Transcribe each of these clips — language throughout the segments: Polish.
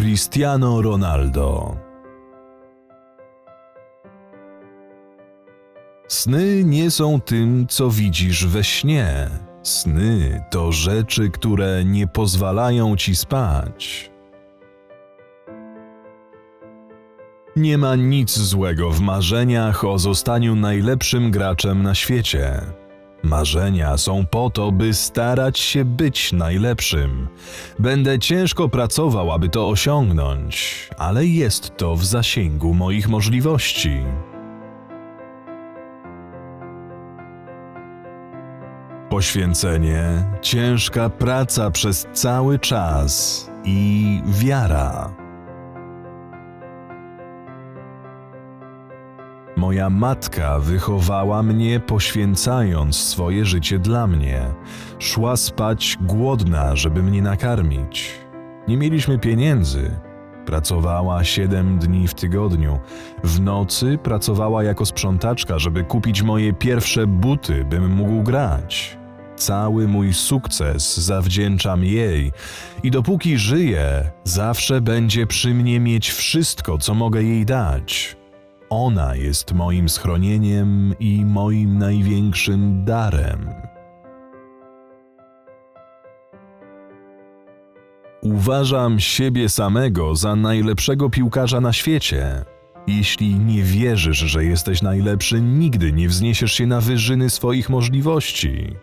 Cristiano Ronaldo. Sny nie są tym, co widzisz we śnie. Sny to rzeczy, które nie pozwalają ci spać. Nie ma nic złego w marzeniach o zostaniu najlepszym graczem na świecie. Marzenia są po to, by starać się być najlepszym. Będę ciężko pracował, aby to osiągnąć, ale jest to w zasięgu moich możliwości. Poświęcenie, ciężka praca przez cały czas i wiara. Moja matka wychowała mnie poświęcając swoje życie dla mnie. Szła spać głodna, żeby mnie nakarmić. Nie mieliśmy pieniędzy. Pracowała siedem dni w tygodniu. W nocy pracowała jako sprzątaczka, żeby kupić moje pierwsze buty, bym mógł grać. Cały mój sukces zawdzięczam jej i dopóki żyję, zawsze będzie przy mnie mieć wszystko, co mogę jej dać. Ona jest moim schronieniem i moim największym darem. Uważam siebie samego za najlepszego piłkarza na świecie. Jeśli nie wierzysz, że jesteś najlepszy, nigdy nie wzniesiesz się na wyżyny swoich możliwości.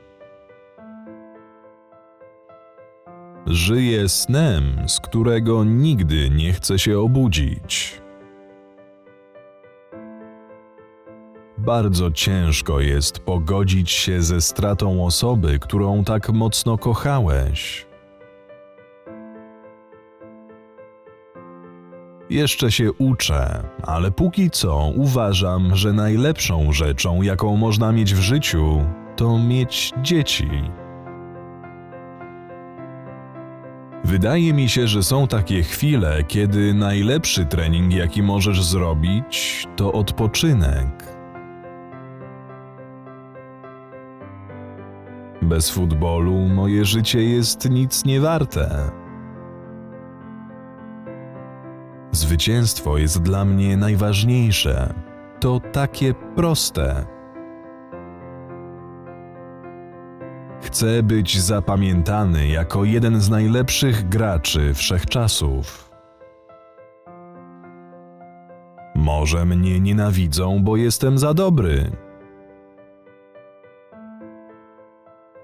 Żyję snem, z którego nigdy nie chcę się obudzić. Bardzo ciężko jest pogodzić się ze stratą osoby, którą tak mocno kochałeś. Jeszcze się uczę, ale póki co uważam, że najlepszą rzeczą, jaką można mieć w życiu, to mieć dzieci. Wydaje mi się, że są takie chwile, kiedy najlepszy trening, jaki możesz zrobić, to odpoczynek. Bez futbolu moje życie jest nic nie warte. Zwycięstwo jest dla mnie najważniejsze. To takie proste. Chcę być zapamiętany jako jeden z najlepszych graczy wszechczasów. Może mnie nienawidzą, bo jestem za dobry.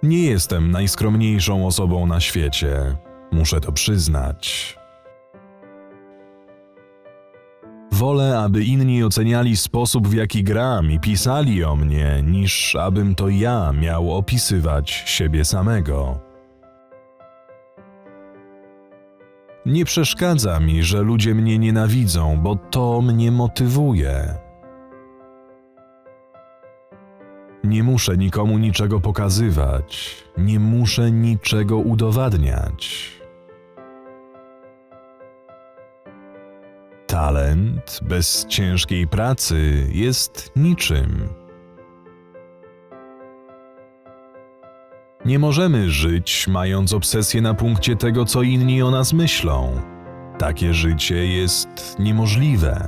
Nie jestem najskromniejszą osobą na świecie, muszę to przyznać. Wolę, aby inni oceniali sposób, w jaki gram i pisali o mnie, niż abym to ja miał opisywać siebie samego. Nie przeszkadza mi, że ludzie mnie nienawidzą, bo to mnie motywuje. Nie muszę nikomu niczego pokazywać, nie muszę niczego udowadniać. Talent bez ciężkiej pracy jest niczym. Nie możemy żyć mając obsesję na punkcie tego, co inni o nas myślą. Takie życie jest niemożliwe.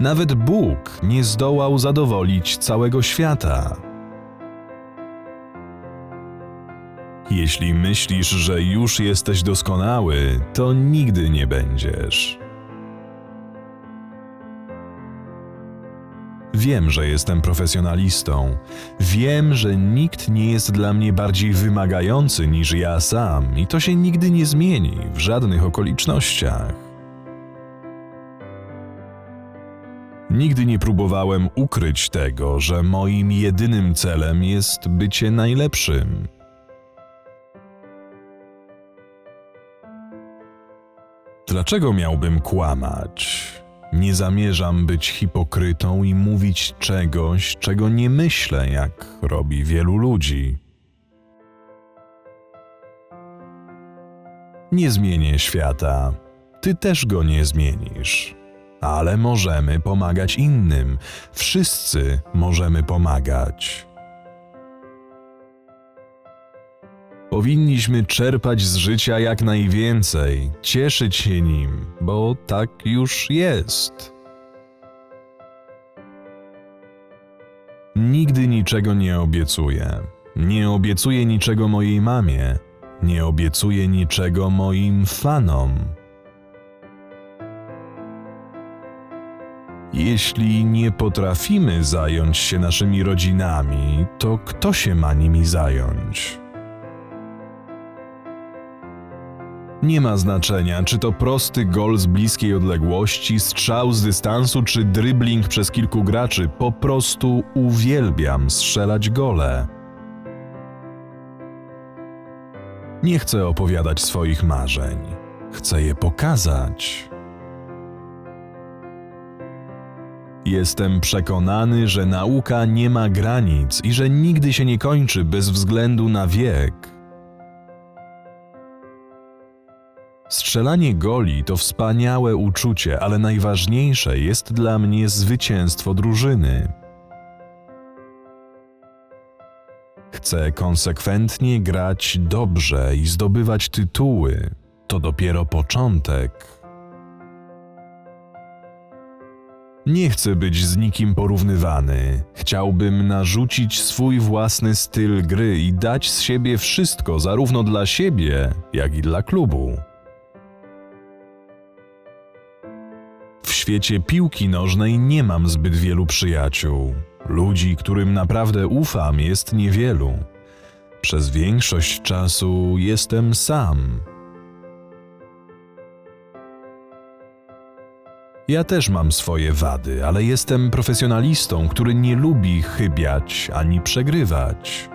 Nawet Bóg nie zdołał zadowolić całego świata. Jeśli myślisz, że już jesteś doskonały, to nigdy nie będziesz. Wiem, że jestem profesjonalistą. Wiem, że nikt nie jest dla mnie bardziej wymagający niż ja sam, i to się nigdy nie zmieni w żadnych okolicznościach. Nigdy nie próbowałem ukryć tego, że moim jedynym celem jest bycie najlepszym. Dlaczego miałbym kłamać? Nie zamierzam być hipokrytą i mówić czegoś, czego nie myślę, jak robi wielu ludzi. Nie zmienię świata, ty też go nie zmienisz, ale możemy pomagać innym. Wszyscy możemy pomagać. Powinniśmy czerpać z życia jak najwięcej, cieszyć się nim, bo tak już jest. Nigdy niczego nie obiecuję. Nie obiecuję niczego mojej mamie. Nie obiecuję niczego moim fanom. Jeśli nie potrafimy zająć się naszymi rodzinami, to kto się ma nimi zająć? Nie ma znaczenia, czy to prosty gol z bliskiej odległości, strzał z dystansu, czy dribbling przez kilku graczy. Po prostu uwielbiam strzelać gole. Nie chcę opowiadać swoich marzeń. Chcę je pokazać. Jestem przekonany, że nauka nie ma granic i że nigdy się nie kończy bez względu na wiek. Strzelanie goli to wspaniałe uczucie, ale najważniejsze jest dla mnie zwycięstwo drużyny. Chcę konsekwentnie grać dobrze i zdobywać tytuły. To dopiero początek. Nie chcę być z nikim porównywany. Chciałbym narzucić swój własny styl gry i dać z siebie wszystko, zarówno dla siebie, jak i dla klubu. Świecie piłki nożnej nie mam zbyt wielu przyjaciół. Ludzi, którym naprawdę ufam, jest niewielu. Przez większość czasu jestem sam. Ja też mam swoje wady, ale jestem profesjonalistą, który nie lubi chybiać ani przegrywać.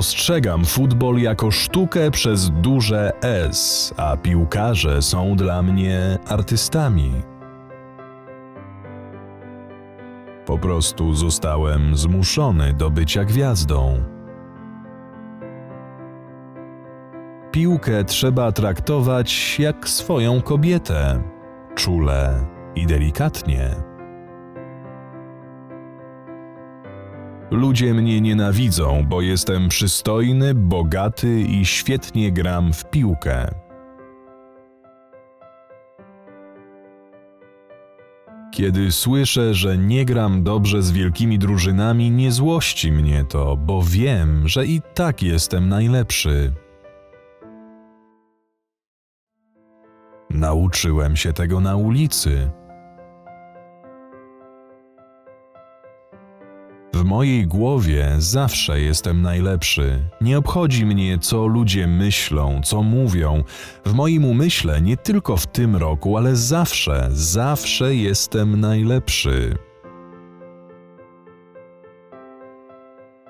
Postrzegam futbol jako sztukę przez duże S, a piłkarze są dla mnie artystami. Po prostu zostałem zmuszony do bycia gwiazdą. Piłkę trzeba traktować jak swoją kobietę, czule i delikatnie. Ludzie mnie nienawidzą, bo jestem przystojny, bogaty i świetnie gram w piłkę. Kiedy słyszę, że nie gram dobrze z wielkimi drużynami, nie złości mnie to, bo wiem, że i tak jestem najlepszy. Nauczyłem się tego na ulicy. W mojej głowie zawsze jestem najlepszy. Nie obchodzi mnie, co ludzie myślą, co mówią. W moim umyśle nie tylko w tym roku, ale zawsze, zawsze jestem najlepszy.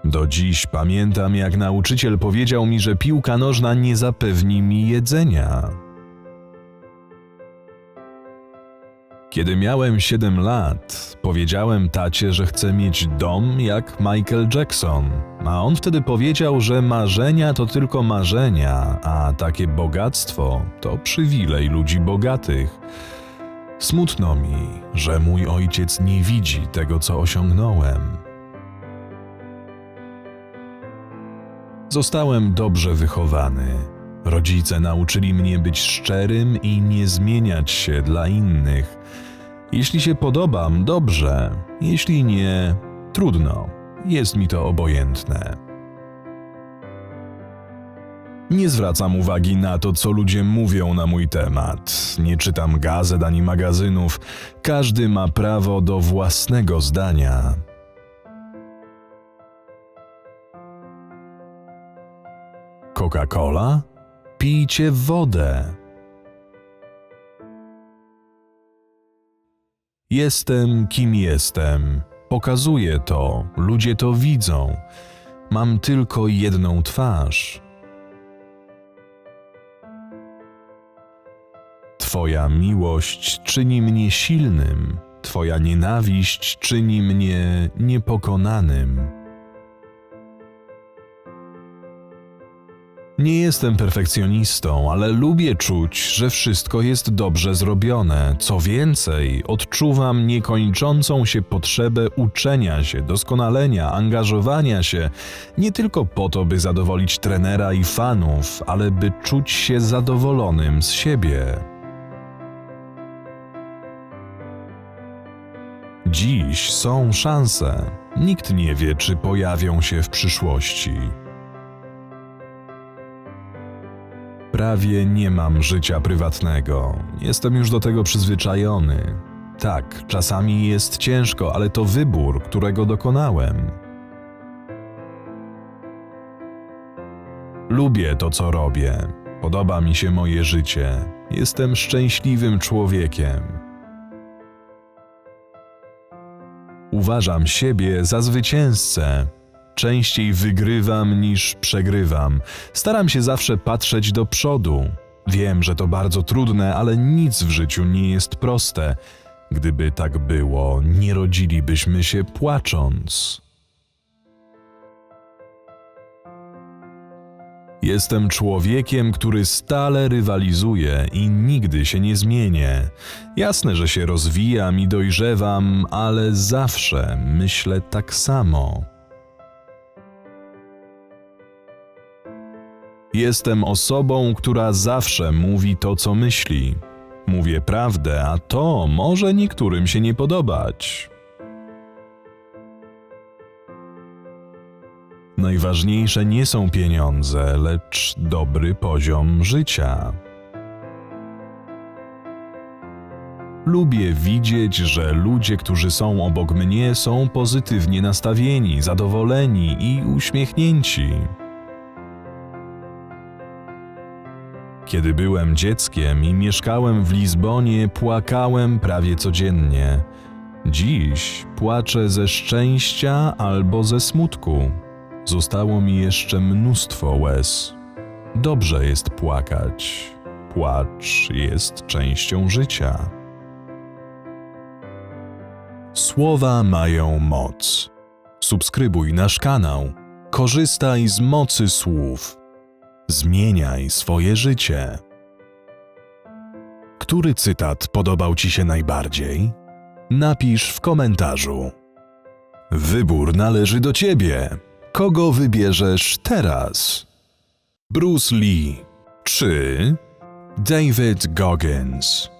Do dziś pamiętam, jak nauczyciel powiedział mi, że piłka nożna nie zapewni mi jedzenia. Kiedy miałem 7 lat, powiedziałem tacie, że chcę mieć dom jak Michael Jackson, a on wtedy powiedział, że marzenia to tylko marzenia, a takie bogactwo to przywilej ludzi bogatych. Smutno mi, że mój ojciec nie widzi tego, co osiągnąłem. Zostałem dobrze wychowany. Rodzice nauczyli mnie być szczerym i nie zmieniać się dla innych. Jeśli się podobam, dobrze, jeśli nie, trudno, jest mi to obojętne. Nie zwracam uwagi na to, co ludzie mówią na mój temat. Nie czytam gazet ani magazynów. Każdy ma prawo do własnego zdania. Coca-Cola? Pijcie wodę. Jestem kim jestem. Pokazuję to, ludzie to widzą. Mam tylko jedną twarz. Twoja miłość czyni mnie silnym, Twoja nienawiść czyni mnie niepokonanym. Nie jestem perfekcjonistą, ale lubię czuć, że wszystko jest dobrze zrobione. Co więcej, odczuwam niekończącą się potrzebę uczenia się, doskonalenia, angażowania się, nie tylko po to, by zadowolić trenera i fanów, ale by czuć się zadowolonym z siebie. Dziś są szanse. Nikt nie wie, czy pojawią się w przyszłości. Prawie nie mam życia prywatnego. Jestem już do tego przyzwyczajony. Tak, czasami jest ciężko, ale to wybór, którego dokonałem. Lubię to, co robię. Podoba mi się moje życie. Jestem szczęśliwym człowiekiem. Uważam siebie za zwycięzcę. Częściej wygrywam niż przegrywam. Staram się zawsze patrzeć do przodu. Wiem, że to bardzo trudne, ale nic w życiu nie jest proste. Gdyby tak było, nie rodzilibyśmy się płacząc. Jestem człowiekiem, który stale rywalizuje i nigdy się nie zmienię. Jasne, że się rozwijam i dojrzewam, ale zawsze myślę tak samo. Jestem osobą, która zawsze mówi to, co myśli. Mówię prawdę, a to może niektórym się nie podobać. Najważniejsze nie są pieniądze, lecz dobry poziom życia. Lubię widzieć, że ludzie, którzy są obok mnie, są pozytywnie nastawieni, zadowoleni i uśmiechnięci. Kiedy byłem dzieckiem i mieszkałem w Lizbonie, płakałem prawie codziennie. Dziś płaczę ze szczęścia albo ze smutku. Zostało mi jeszcze mnóstwo łez. Dobrze jest płakać. Płacz jest częścią życia. Słowa mają moc. Subskrybuj nasz kanał. Korzystaj z mocy słów. Zmieniaj swoje życie. Który cytat podobał Ci się najbardziej? Napisz w komentarzu. Wybór należy do Ciebie. Kogo wybierzesz teraz? Bruce Lee czy David Goggins?